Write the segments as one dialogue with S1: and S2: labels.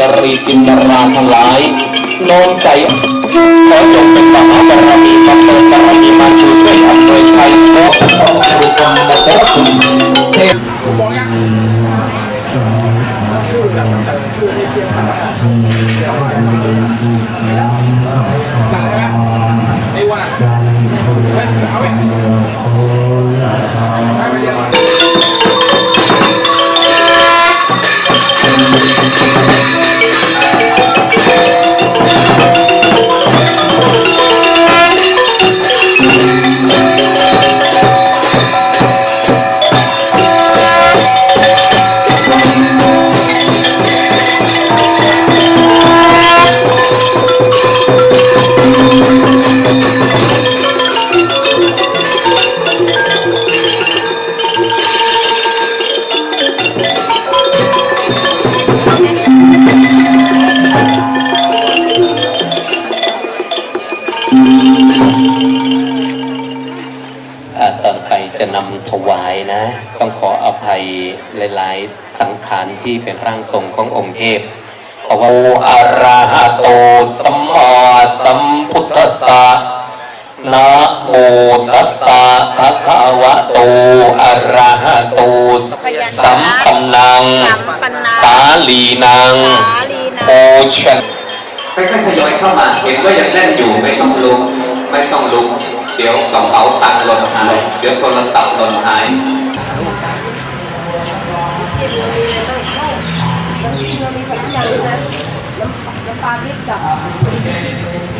S1: นรีจินดาราทั้งหลายโน้มใจขอจงเป็นมหาบารมีมาเปิดบารมีมาช่วยช่วยอำนวยชัย หลาย ๆ สังขารที่เป็นร่างทรงขององค์เทพเพราะว่าโออะระหะโตสัมมาสัมพุทธัสสะนะโมตัสสะภะคะวะโตอะระหะโตสัมปันนัง สาลีนังโอชันค่อยๆทยอยเข้ามาเห็นว่ายังแน่นอยู่ไม่ต้องลุกไม่ต้องลุกเดี๋ยวกระเป๋าตังค์หล่นหาย เดี๋ยวโทรศัพท์หล่นหาย
S2: น้ำ ปลาพริกกับ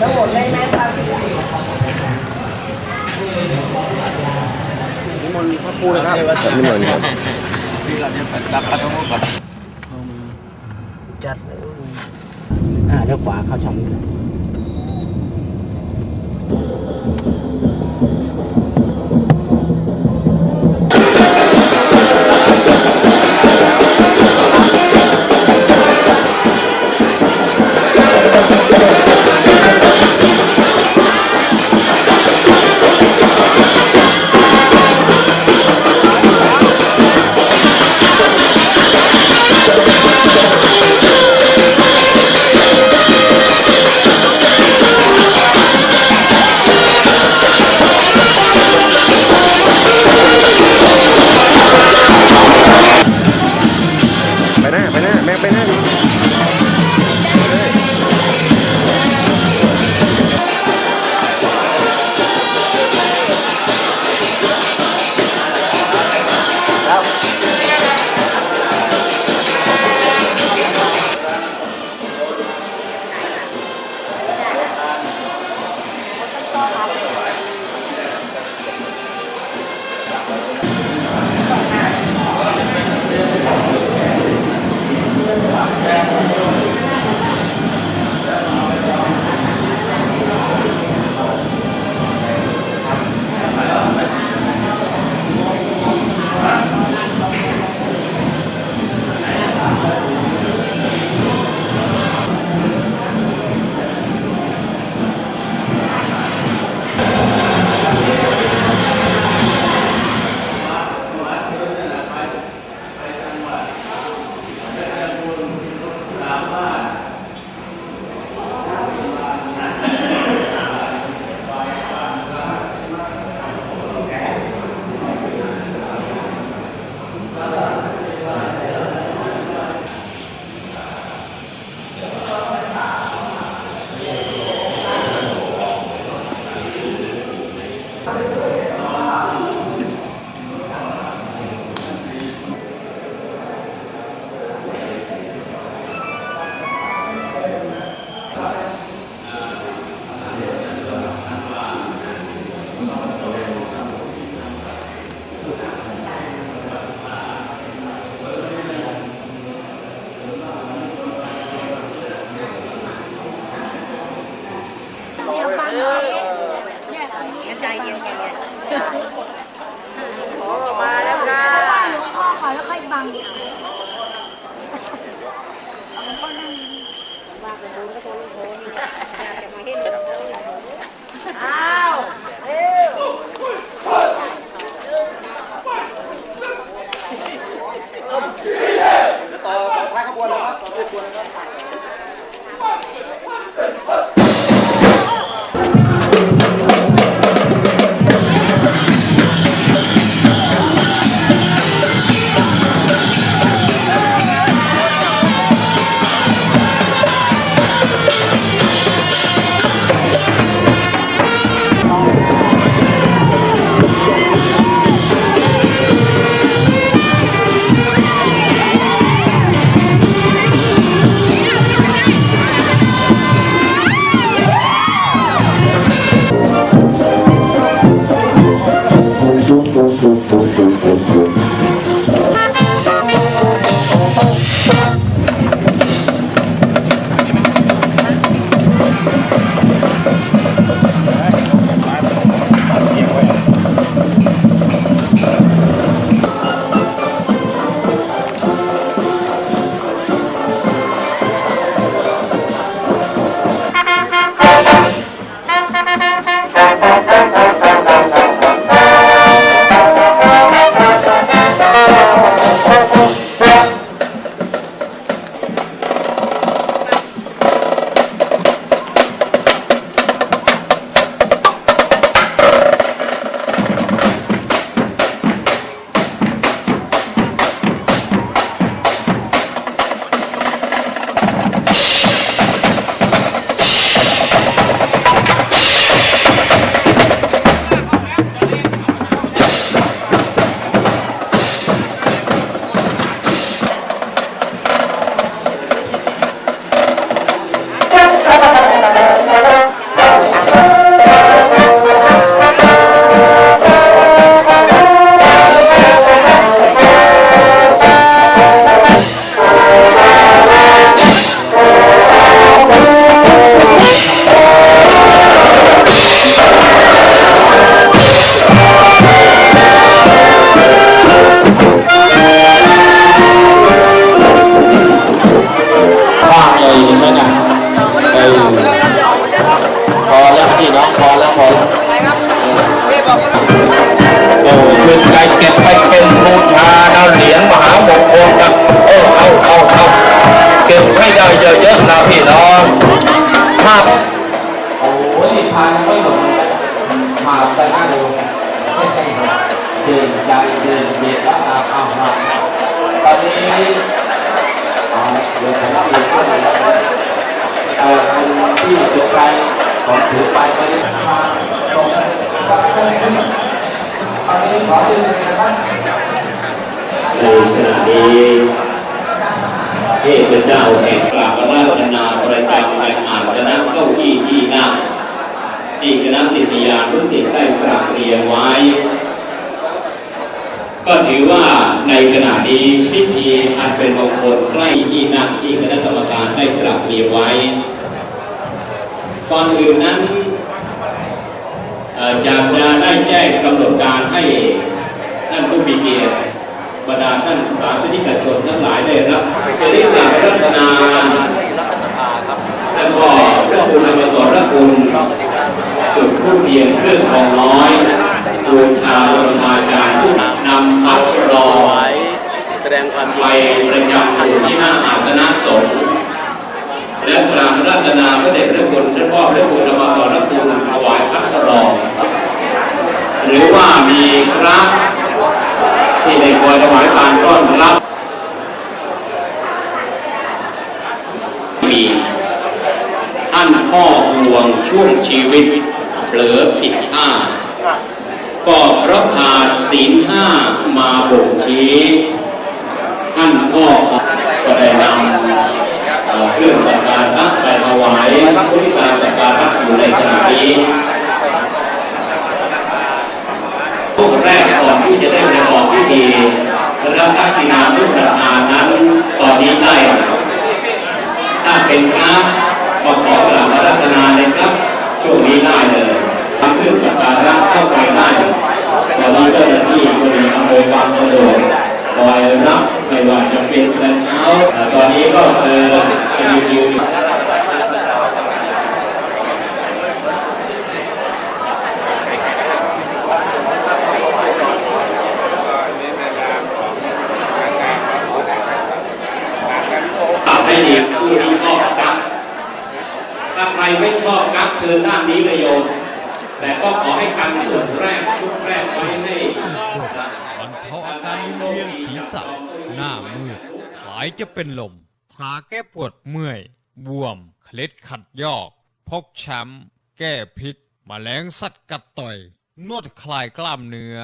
S2: ทั้งหมดเลยนะปลาพริก
S3: นิมนต์พระครูนะครับนิมนต์ครับ
S2: จัดเลย
S3: อ่าเดี๋ยวขวาเข้าช่องนี้เลย นนะครับต่อท้ายขบวนนะ
S1: ดินใจเดินเบียดแล้วเอาเอาเอาตอนนี้เอาเดี๋ยวผมเรียนข้าไปแล้วเอ่อคนที่ถือไปก่อถือไปไม่ได้มาตรงตอนนี้ขอเรียนนะครับ
S4: ในขณะนี้เทพเจ้าแห่งกราบราชนาประจำในอ่านคณะเก้าอี้ที่นั่งที่คณะจิตยานุสิตได้กราบเรียนไว้ ก็ถือว่าในขณะนี้พิธีอันเป็นมงคลใกล้ที่นั่งที่คณะกรรมการได้กราบเรียไว้ก่อนอื่นนั้นอยากจะได้แจ้งกำหนดการให้ท่านผู้มีเกียรติบรรดาท่านสาธุนิกชนทั้งหลายได้รับจะได้กราบรัตนาแล้วก็พระคุณธรรมสรคุณจุดผู้เทียนเครื่องทองน้อยบูชาบรมาจารย์ผู้นำ พัดรอไว้
S3: แสดงความ
S4: ไปประจำอยู่ที่หน้าอาสนะสงฆ์และกราบรัตนาพระเดชพระคุณท่านพ่อพระคุณธรรมสรคุณถวายพัดรองหรือว่ามีพระที่ได้คอยถวายการต้อนรับมีท่านพ่อห่วงช่วงชีวิตเผลอผิดท่าด ก็พระพาดศีลห้ามาบ่งชี้ท่านพ่อของก็ได้นำเครื่องสักการะไปถวายผู้ที่การะพุทธระอยู่ในขณะนี้ ช่วงแรกก่อนที่จะได้ประกอบพิธีรับทักษิณานุประทานนั้นตอนนี้ได้ ถ้าเป็นพระก็ขอกราบอารัตนาเลยครับ ช่วงนี้ได้เลยทำเครื่องสักการะเข้าไปได้ตอนนี้เจ้าหน้าที่ก็มีอำนวยความสะดวกคอยรับไม่ว่าจะเป็นกระเช้าแต่ตอนนี้ ก็คือจะมีคิให้ดีผู้ที่ชอบกักถ้าใครไม่ชอบกักเชิญด้านนี้เลยโยม แต่ก็ขอให้กันส่วนแรกชุดแรกไว้ให้
S5: บรรเทาอาการเวียนศีรษะหน้ามืดคล้ายจะเป็นลมาแก้ปวดเมื่อย บวม เคล็ดขัดยอก พกช้ำ แก้พิษมแมลงสัตว์กัดต่อย นวดคลายกล้ามเนื้อ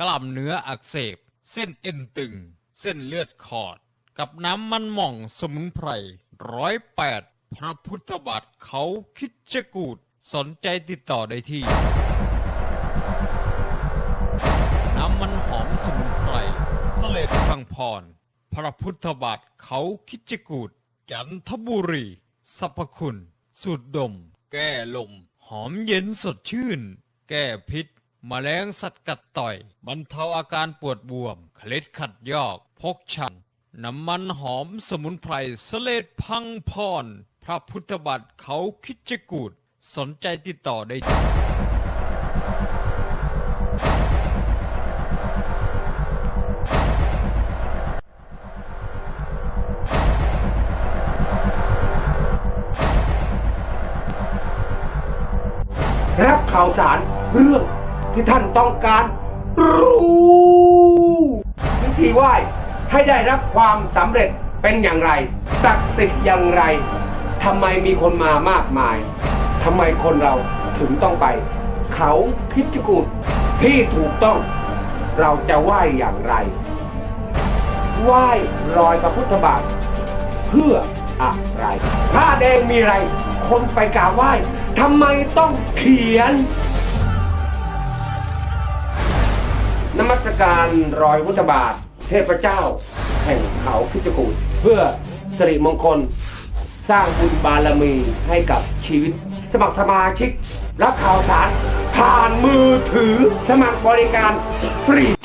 S5: กล้ามเนื้ออักเสบ เส้นเอ็นตึง เส้นเลือดขอด กับน้ำมันหม่องสมุนไพรร้อยแปดพระพุทธบาทเขาคิดจะกูด สนใจติดต่อได้ที่ น้ำมันหอมสมุนไพรสเสลดฟังพร พระพุทธบาทเขาคิจกูดจันทบุรีสรรพคุณ สูตรดม แก้ลม หอมเย็นสดชื่น แก้พิษมแมลงสัตว์กัดต่อย บรรเทาอาการปวดบวม เคล็ดขัดยอก พกชัน น้ำมันหอมสมุนไพรเลดพังพร พระพุทธบาทเขาคิดจกูด สนใจติดต่อได้
S6: ข่าวสารเรื่องที่ท่านต้องการรู้วิธีไหว้ให้ได้รับความสำเร็จเป็นอย่างไรศักดิ์สิทธิ์อย่างไรทำไมมีคนมามากมายทำไมคนเราถึงต้องไป เขาคิดจกูดที่ถูกต้อง เราจะไหว้อย่างไร ไหว้รอยพระพุทธบาทเพื่ออะไรผ้าแดงมีอะไร คนไปกราบไหว้ ทำไมต้องเขียนนมัสการรอยพุทธบาท เทพเจ้า แห่งเขาพิจกูฏเพื่อสิริมงคล สร้างบุญบารมีให้กับชีวิต สมัครสมาชิก รับข่าวสาร ผ่านมือถือสมัครบริการฟรี